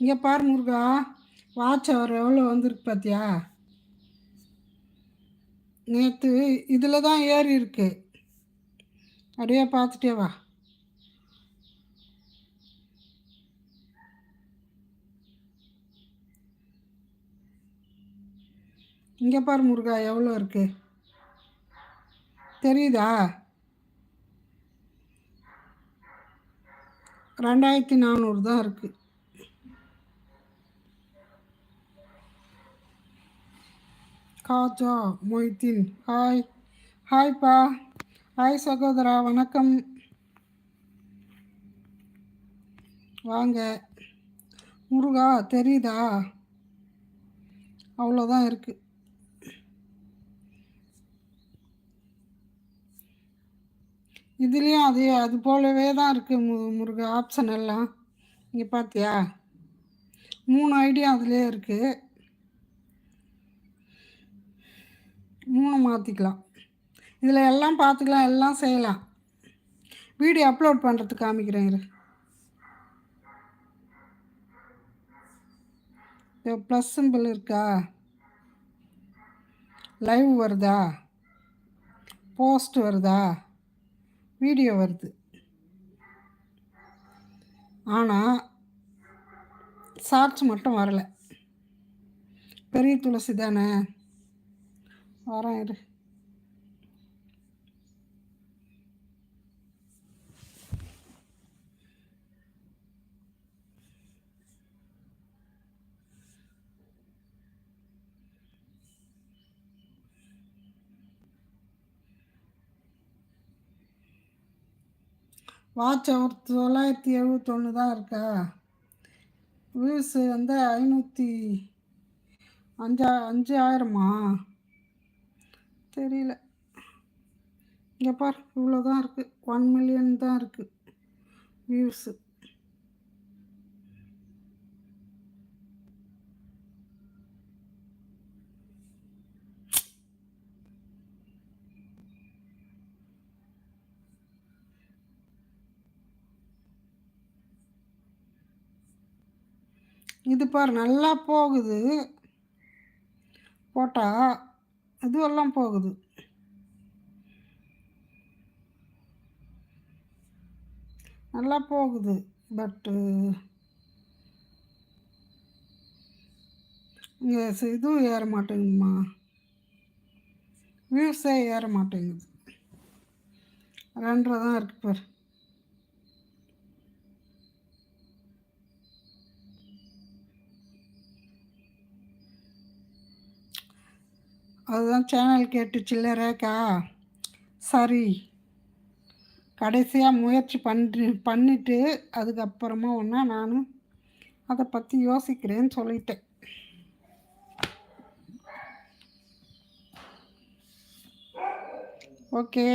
இங்கே பாரு முருகா வாட்ச் அவர் எவ்வளோ வந்திருக்கு பார்த்தியா நேற்று இதில் தான் ஏறி இருக்கு. அப்படியே பார்த்துட்டே வா. இங்கே பாரு முருகா எவ்வளோ இருக்கு? தெரியுதா? ரெண்டாயிரத்தி நானூறு தான் இருக்குது காஜா மொய்தீன். ஹாய். ஹாய்ப்பா ஹாய் சகோதரா. வணக்கம். வாங்க. முருகா தெரியுதா? அவ்வளோதான் இருக்குது இதுலேயும் அதே அது போலவே தான் இருக்குது மு முருக ஆப்ஷன் எல்லாம். இங்கே பார்த்தியா மூணு ஐடியா அதுலேயே இருக்குது மூணு மாற்றிக்கலாம் இதில் எல்லாம் பார்த்துக்கலாம் எல்லாம் செய்யலாம். வீடியோ அப்லோட் பண்ணுறதுக்கு காமிக்கிறேன் இரு. ப்ளஸ் சிம்பிள் இருக்கா? லைவ் வருதா? போஸ்ட் வருதா? வீடியோ வருது. ஆனால் ஷார்ட்ஸ் மட்டும் வரலை. பெரிய துளசி தானே? வரேன் இரு. வாட்ச் அவர் தொள்ளாயிரத்தி எழுபத்தொன்று தான் இருக்கா? வியூஸு வந்து ஐநூற்றி அஞ்சா அஞ்சு ஆயிரமா தெரியல. இங்கே பார் இவ்வளோ தான் இருக்குது ஒன் மில்லியன் தான் இருக்குது வியூஸு இது பார் நல்லா போகுது. போட்டால் இதுவெல்லாம் போகுது. நல்லா போகுது பட்டு இங்கே இதுவும் ஏற மாட்டேங்குதுமா வியூஸே ஏற மாட்டேங்குது. ரெண்டரை தான் இருக்குது பேர். அதுதான் சேனல் கேட்டு ரேக்கா சரி. கடைசியாக முயற்சி பண்ணி பண்ணிவிட்டு அதுக்கப்புறமா ஒன்றா நானும் அதை பற்றி யோசிக்கிறேன்னு சொல்லிட்டேன். ஓகே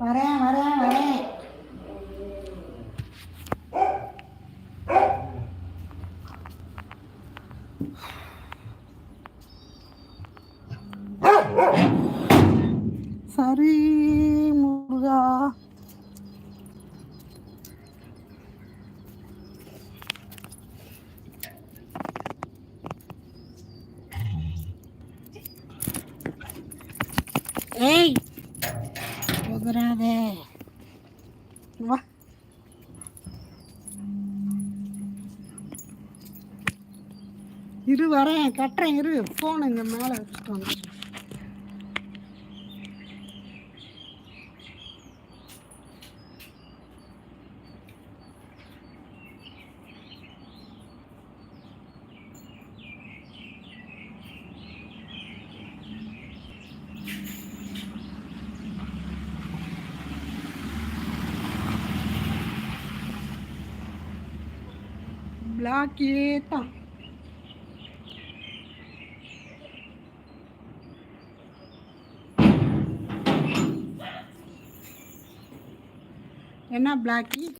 வரேன் வரேன் வரேன் சரி முருகா. ஏய் உதறாதே வா. இரு வரேன். கட்டுறேன் இரு. ஃபோன் இங்கே மேலே வச்சுட்டு வந்து பிளாக்கே தான் என்ன பிளாக்கி